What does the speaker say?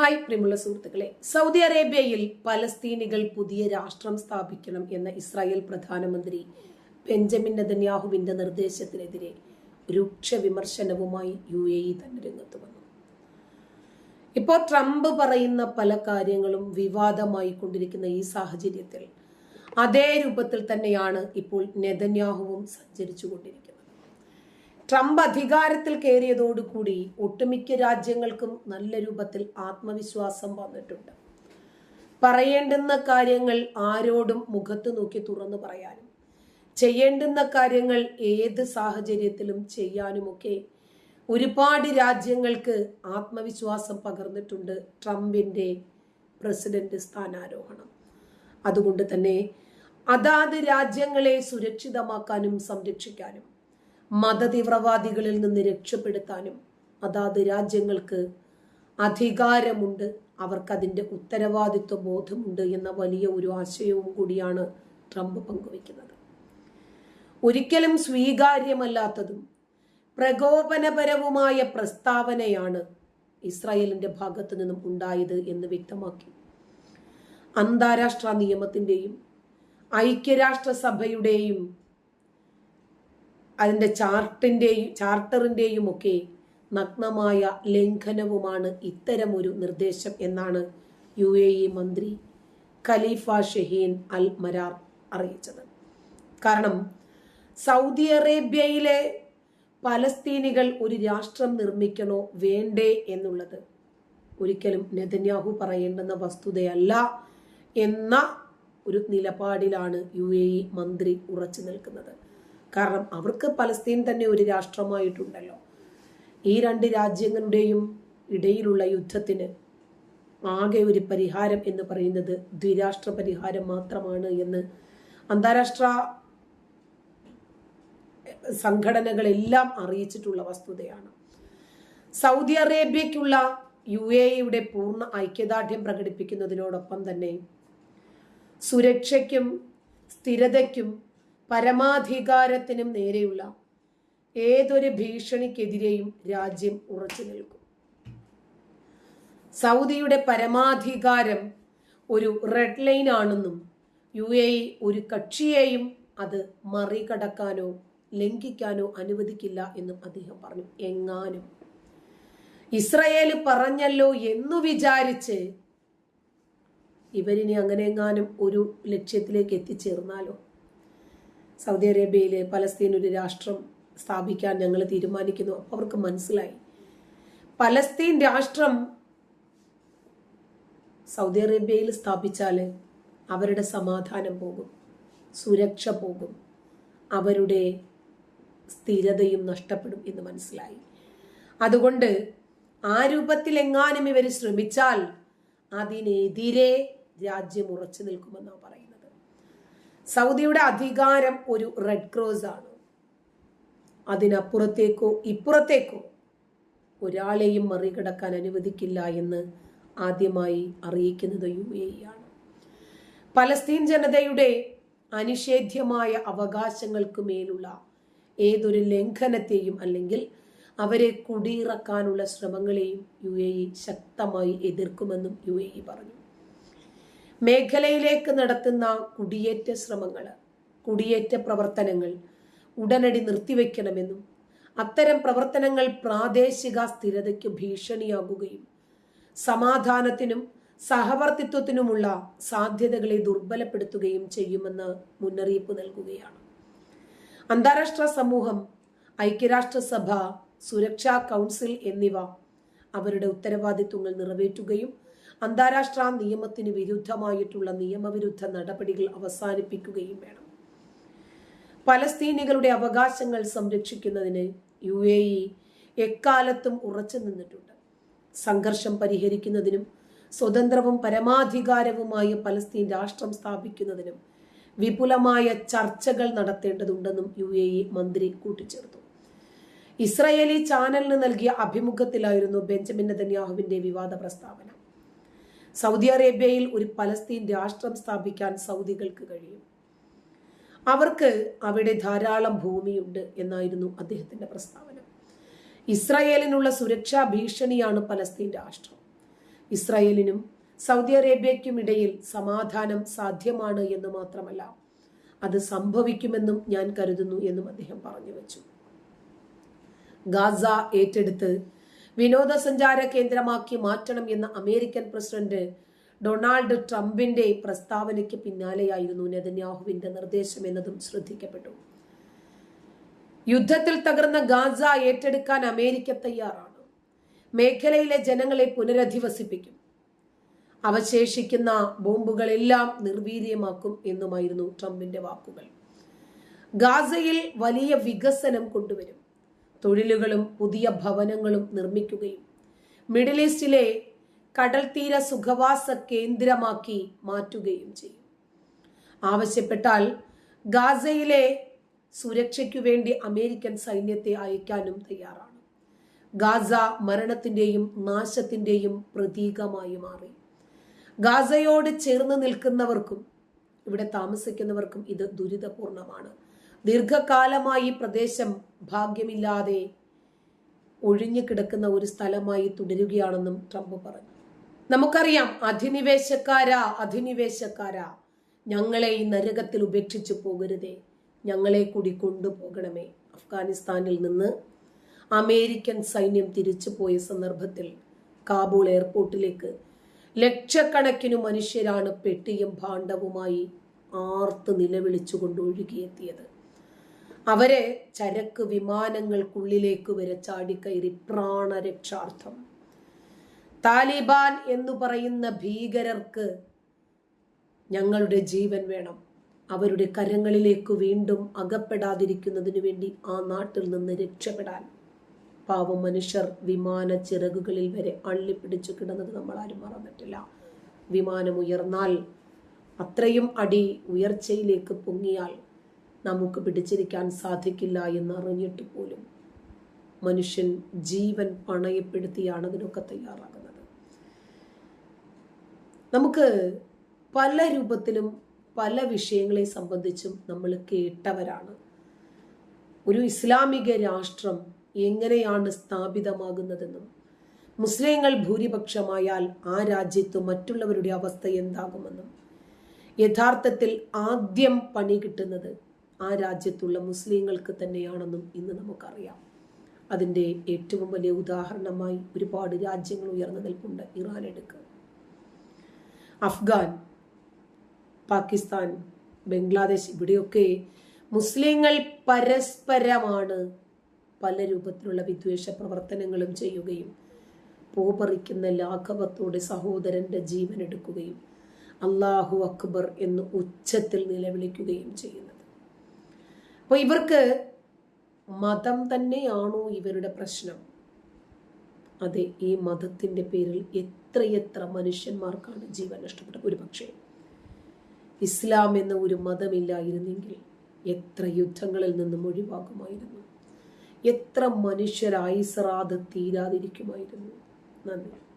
Hi പ്രിയമുള്ള സുഹൃത്തുക്കളെ Saudi അറേബ്യയിൽ പലസ്തീനികൾ പുതിയ രാഷ്ട്രം സ്ഥാപിക്കണം എന്ന ഇസ്രായേൽ പ്രധാനമന്ത്രി ബെഞ്ചമിൻ നെതന്യാഹുവിന്റെ നിർദ്ദേശത്തിനെതിരെ രൂക്ഷ വിമർശനവുമായി യു എ ഇ തന്നെ രംഗത്ത് വന്നു. ഇപ്പോൾ ട്രംപ് പറയുന്ന പല കാര്യങ്ങളും വിവാദമായി കൊണ്ടിരിക്കുന്ന ഈ സാഹചര്യത്തിൽ അതേ രൂപത്തിൽ തന്നെയാണ് ഇപ്പോൾ നെതന്യാഹുവും സഞ്ചരിച്ചു കൊണ്ടിരിക്കുന്നത് ട്രംപ് അധികാരത്തിൽ കയറിയതോടുകൂടി ഒട്ടുമിക്ക രാജ്യങ്ങൾക്കും നല്ല രൂപത്തിൽ ആത്മവിശ്വാസം വന്നിട്ടുണ്ട്. പറയേണ്ടുന്ന കാര്യങ്ങൾ ആരോടും മുഖത്ത് നോക്കി തുറന്നു പറയാനും ചെയ്യേണ്ടുന്ന കാര്യങ്ങൾ ഏത് സാഹചര്യത്തിലും ചെയ്യാനുമൊക്കെ ഒരുപാട് രാജ്യങ്ങൾക്ക് ആത്മവിശ്വാസം പകർന്നിട്ടുണ്ട് ട്രംപിന്റെ പ്രസിഡന്റ് സ്ഥാനാരോഹണം. അതുകൊണ്ട് തന്നെ അതാത് രാജ്യങ്ങളെ സുരക്ഷിതമാക്കാനും സംരക്ഷിക്കാനും മതതീവ്രവാദികളിൽ നിന്ന് രക്ഷപ്പെടുത്താനും അതാത് രാജ്യങ്ങൾക്ക് അധികാരമുണ്ട്. അവർക്കതിന്റെ ഉത്തരവാദിത്വ ബോധമുണ്ട് എന്ന വലിയ ഒരു ആശയവും കൂടിയാണ് ട്രംപ് പങ്കുവയ്ക്കുന്നത്. ഒരിക്കലും സ്വീകാര്യമല്ലാത്തതും പ്രകോപനപരവുമായ പ്രസ്താവനയാണ് ഇസ്രായേലിന്റെ ഭാഗത്തു നിന്നും ഉണ്ടായത് എന്ന് വ്യക്തമാക്കി. അന്താരാഷ്ട്ര നിയമത്തിന്റെയും ഐക്യരാഷ്ട്രസഭയുടെയും അതിന്റെ ചാർട്ടിന്റെയും ചാർട്ടറിന്റെയും ഒക്കെ നഗ്നമായ ലംഘനവുമാണ് ഇത്തരമൊരു നിർദ്ദേശം എന്നാണ് യു എ ഇ മന്ത്രി ഖലീഫ ഷഹീൻ അൽ മരാർ അറിയിച്ചത്. കാരണം സൗദി അറേബ്യയിലെ പലസ്തീനികൾ ഒരു രാഷ്ട്രം നിർമ്മിക്കണോ വേണ്ടേ എന്നുള്ളത് ഒരിക്കലും നെതന്യാഹു പറയേണ്ടുന്ന വസ്തുതയല്ല എന്ന ഒരു നിലപാടിലാണ് യു മന്ത്രി ഉറച്ചു നിൽക്കുന്നത്. കാരണം അവർക്ക് പലസ്തീൻ തന്നെ ഒരു രാഷ്ട്രമായിട്ടുണ്ടല്ലോ. ഈ രണ്ട് രാജ്യങ്ങളുടെയും ഇടയിലുള്ള യുദ്ധത്തിന് ആകെ ഒരു പരിഹാരം എന്ന് പറയുന്നത് ദ്വിരാഷ്ട്ര പരിഹാരം മാത്രമാണ് എന്ന് അന്താരാഷ്ട്ര സംഘടനകളെല്ലാം അറിയിച്ചിട്ടുള്ള വസ്തുതയാണ്. സൗദി അറേബ്യയ്ക്കുള്ള യു എ ഇയുടെ പൂർണ ഐക്യദാർഢ്യം പ്രകടിപ്പിക്കുന്നതിനോടൊപ്പം തന്നെ സുരക്ഷയ്ക്കും സ്ഥിരതയ്ക്കും പരമാധികാരത്തിനും നേരെയുള്ള ഏതൊരു ഭീഷണിക്കെതിരെയും രാജ്യം ഉറച്ചു നിൽക്കും. സൗദിയുടെ പരമാധികാരം ഒരു റെഡ് ലൈൻ ആണെന്നും യു എ ഒരു കക്ഷിയെയും അത് മറികടക്കാനോ ലംഘിക്കാനോ അനുവദിക്കില്ല എന്നും അദ്ദേഹം പറഞ്ഞു. എങ്ങാനും. ഇസ്രയേൽ പറഞ്ഞല്ലോ എന്നു വിചാരിച്ച് ഇവരിനി അങ്ങനെ എങ്ങാനും ഒരു ലക്ഷ്യത്തിലേക്ക് എത്തിച്ചേർന്നാലോ? സൗദി അറേബ്യയിൽ പലസ്തീൻ ഒരു രാഷ്ട്രം സ്ഥാപിക്കാൻ ഞങ്ങൾ തീരുമാനിക്കുന്നു. അവർക്ക് മനസ്സിലായി. പലസ്തീൻ രാഷ്ട്രം സൗദി അറേബ്യയിൽ സ്ഥാപിച്ചാൽ അവരുടെ സമാധാനം പോകും സുരക്ഷ പോകും അവരുടെ സ്ഥിരതയും നഷ്ടപ്പെടും എന്ന് മനസ്സിലായി. അതുകൊണ്ട് ആ രൂപത്തിലെങ്ങാനും ഇവർ ശ്രമിച്ചാൽ അതിനെതിരെ രാജ്യം ഉറച്ചു നിൽക്കുമെന്നാണ് പറയുന്നത്. സൗദിയുടെ അധികാരം ഒരു റെഡ് ക്രോസ് ആണ്. അതിനപ്പുറത്തേക്കോ ഇപ്പുറത്തേക്കോ ഒരാളെയും മറികടക്കാൻ അനുവദിക്കില്ല എന്ന് ആദ്യമായി അറിയിക്കുന്നത് യു എ ആണ്. പലസ്തീൻ ജനതയുടെ അനിഷേധ്യമായ അവകാശങ്ങൾക്ക് മേലുള്ള ഏതൊരു ലംഘനത്തെയും അല്ലെങ്കിൽ അവരെ കുടിയിറക്കാനുള്ള ശ്രമങ്ങളെയും യു എ ശക്തമായി എതിർക്കുമെന്നും യു എ പറഞ്ഞു. മേഖലയിലേക്ക് നടത്തുന്ന കുടിയേറ്റ ശ്രമങ്ങൾ കുടിയേറ്റ പ്രവർത്തനങ്ങൾ ഉടനടി നിർത്തിവെക്കണമെന്നും അത്തരം പ്രവർത്തനങ്ങൾ പ്രാദേശിക സ്ഥിരതയ്ക്ക് ഭീഷണിയാകുകയും സമാധാനത്തിനും സഹവർത്തിത്വത്തിനുമുള്ള സാധ്യതകളെ ദുർബലപ്പെടുത്തുകയും ചെയ്യുമെന്ന് മുന്നറിയിപ്പ് നൽകുകയാണ്. അന്താരാഷ്ട്ര സമൂഹം ഐക്യരാഷ്ട്രസഭ സുരക്ഷാ കൗൺസിൽ എന്നിവ അവരുടെ ഉത്തരവാദിത്വങ്ങൾ നിറവേറ്റുകയും അന്താരാഷ്ട്ര നിയമത്തിന് വിരുദ്ധമായിട്ടുള്ള നിയമവിരുദ്ധ നടപടികൾ അവസാനിപ്പിക്കുകയും വേണം. പലസ്തീനികളുടെ അവകാശങ്ങൾ സംരക്ഷിക്കുന്നതിന് യു എ ഇ എക്കാലത്തും ഉറച്ചു നിന്നിട്ടുണ്ട്. സംഘർഷം പരിഹരിക്കുന്നതിനും സ്വതന്ത്രവും പരമാധികാരവുമായ പലസ്തീൻ രാഷ്ട്രം സ്ഥാപിക്കുന്നതിനും വിപുലമായ ചർച്ചകൾ നടത്തേണ്ടതുണ്ടെന്നും യു എ ഇ മന്ത്രി കൂട്ടിച്ചേർത്തു. ഇസ്രയേലി ചാനലിന് നൽകിയ അഭിമുഖത്തിലായിരുന്നു ബെഞ്ചമിൻ നെതന്യാഹുവിന്റെ വിവാദ പ്രസ്താവന. സൗദി അറേബ്യയിൽ ഒരു പലസ്തീൻ രാഷ്ട്രം സ്ഥാപിക്കാൻ സൗദികൾക്ക് കഴിയും. അവർക്ക് അവിടെ ധാരാളം ഭൂമിയുണ്ട് എന്നായിരുന്നു അദ്ദേഹത്തിന്റെ പ്രസ്താവന. ഇസ്രായേലിനുള്ള സുരക്ഷാ ഭീഷണിയാണ് പലസ്തീൻ രാഷ്ട്രം. ഇസ്രായേലിനും സൗദി അറേബ്യയ്ക്കും ഇടയിൽ സമാധാനം സാധ്യമാണ് എന്ന് മാത്രമല്ല അത് സംഭവിക്കുമെന്നും ഞാൻ കരുതുന്നു എന്നും അദ്ദേഹം പറഞ്ഞു വെച്ചു. ഗാസ ഏറ്റെടുത്ത് വിനോദസഞ്ചാര കേന്ദ്രമാക്കി മാറ്റണം എന്ന അമേരിക്കൻ പ്രസിഡന്റ് ഡൊണാൾഡ് ട്രംപിന്റെ പ്രസ്താവനയ്ക്ക് പിന്നാലെയായിരുന്നു നെതന്യാഹുവിന്റെ നിർദ്ദേശം എന്നതും ശ്രദ്ധിക്കപ്പെട്ടു. യുദ്ധത്തിൽ തകർന്ന ഗാസ ഏറ്റെടുക്കാൻ അമേരിക്ക തയ്യാറാണ്. മേഖലയിലെ ജനങ്ങളെ പുനരധിവസിപ്പിക്കും. അവശേഷിക്കുന്ന ബോംബുകളെല്ലാം നിർവീര്യമാക്കും എന്നുമായിരുന്നു ട്രംപിന്റെ വാക്കുകൾ. ഗാസയിൽ വലിയ വികസനം കൊണ്ടുവരും. തൊഴിലുകളും പുതിയ ഭവനങ്ങളും നിർമ്മിക്കുകയും മിഡിൽ ഈസ്റ്റിലെ കടൽത്തീര തീര സുഖവാസ കേന്ദ്രമാക്കി മാറ്റുകയും ചെയ്യും. ആവശ്യപ്പെട്ടാൽ ഗാസയിലെ സുരക്ഷയ്ക്കു വേണ്ടി അമേരിക്കൻ സൈന്യത്തെ അയക്കാനും തയ്യാറാണ്. ഗാസ മരണത്തിന്റെയും നാശത്തിന്റെയും പ്രതീകമായി മാറി. ഗാസയോട് ചേർന്ന് നിൽക്കുന്നവർക്കും ഇവിടെ താമസിക്കുന്നവർക്കും ഇത് ദുരിതപൂർണമാണ്. ദീർഘകാലമായി പ്രദേശം ഭാഗ്യമില്ലാതെ ഒഴിഞ്ഞു കിടക്കുന്ന ഒരു സ്ഥലമായി തുടരുകയാണെന്നും ട്രംപ് പറഞ്ഞു. നമുക്കറിയാം അധിനിവേശക്കാരാ അധിനിവേശക്കാരാ. ഞങ്ങളെ ഈ നരകത്തിൽ ഉപേക്ഷിച്ചു പോകരുതേ. ഞങ്ങളെ കൂടി കൊണ്ടുപോകണമേ. അഫ്ഗാനിസ്ഥാനിൽ നിന്ന് അമേരിക്കൻ സൈന്യം തിരിച്ചു പോയ സന്ദർഭത്തിൽ കാബൂൾ എയർപോർട്ടിലേക്ക് ലക്ഷക്കണക്കിനു മനുഷ്യരാണ് പെട്ടിയും ഭാണ്ഡവുമായി ആർത്ത് നിലവിളിച്ചുകൊണ്ട് ഒഴുകിയെത്തിയത്. അവരെ ചരക്ക് വിമാനങ്ങൾക്കുള്ളിലേക്ക് വരെ ചാടിക്കയറി പ്രാണരക്ഷാർത്ഥം. താലിബാൻ എന്ന് പറയുന്ന ഭീകരർക്ക് ഞങ്ങളുടെ ജീവൻ വേണം. അവരുടെ കരങ്ങളിലേക്ക് വീണ്ടും അകപ്പെടാതിരിക്കുന്നതിന് വേണ്ടി ആ നാട്ടിൽ നിന്ന് രക്ഷപ്പെടാൻ. പാവം മനുഷ്യർ വിമാന ചിറകുകളിൽ വരെ അള്ളിപ്പിടിച്ചു കിടന്നത് നമ്മൾ ആരും മറന്നിട്ടില്ല. വിമാനം ഉയർന്നാൽ അത്രയും അടി ഉയർച്ചയിലേക്ക് പൊങ്ങിയാൽ നമുക്ക് പിടിച്ചിരിക്കാൻ സാധിക്കില്ല എന്ന് എന്നറിഞ്ഞിട്ട് പോലും മനുഷ്യൻ ജീവൻ പണയപ്പെടുത്തിയാണ് അതിനൊക്കെ തയ്യാറാകുന്നത്. നമുക്ക് പല രൂപത്തിലും പല വിഷയങ്ങളെ സംബന്ധിച്ചും നമ്മൾ കേട്ടവരാണ്. ഒരു ഇസ്ലാമിക രാഷ്ട്രം എങ്ങനെയാണ് സ്ഥാപിതമാകുന്നതെന്നും മുസ്ലിങ്ങൾ ഭൂരിപക്ഷമായാൽ ആ രാജ്യത്ത് മറ്റുള്ളവരുടെ അവസ്ഥ എന്താകുമെന്നും യഥാർത്ഥത്തിൽ ആദ്യം പണി കിട്ടുന്നത് ആ രാജ്യത്തുള്ള മുസ്ലിങ്ങൾക്ക് തന്നെയാണെന്നും ഇന്ന് നമുക്കറിയാം. അതിന്റെ ഏറ്റവും വലിയ ഉദാഹരണമായി ഒരുപാട് രാജ്യങ്ങൾ ഉയർന്നു നിൽപ്പുണ്ട് ഇറാൻ എടുക്കുക അഫ്ഗാൻ പാകിസ്ഥാൻ ബംഗ്ലാദേശ് ഇവിടെയൊക്കെ മുസ്ലിങ്ങൾ പരസ്പരമാണ് പല രൂപത്തിലുള്ള വിദ്വേഷ പ്രവർത്തനങ്ങളും ചെയ്യുകയും പോപറിക്കുന്ന ലാഘവത്തോടെ സഹോദരന്റെ ജീവൻ എടുക്കുകയും അള്ളാഹു അക്ബർ എന്ന് ഉച്ചത്തിൽ നിലവിളിക്കുകയും ചെയ്യുന്നത്. അപ്പോൾ ഇവർക്ക് മതം തന്നെയാണോ ഇവരുടെ പ്രശ്നം? അതെ ഈ മതത്തിന്റെ പേരിൽ എത്രയെത്ര മനുഷ്യന്മാർക്കാണ് ജീവൻ നഷ്ടപ്പെട്ടത്? ഒരു പക്ഷേ ഇസ്ലാം എന്ന ഒരു മതമില്ലായിരുന്നെങ്കിൽ എത്ര യുദ്ധങ്ങളിൽ നിന്നും ഒഴിവാകുമായിരുന്നു? എത്ര മനുഷ്യരായി മനുഷ്യരായിസറാതെ തീരാതിരിക്കുമായിരുന്നു? നന്ദി.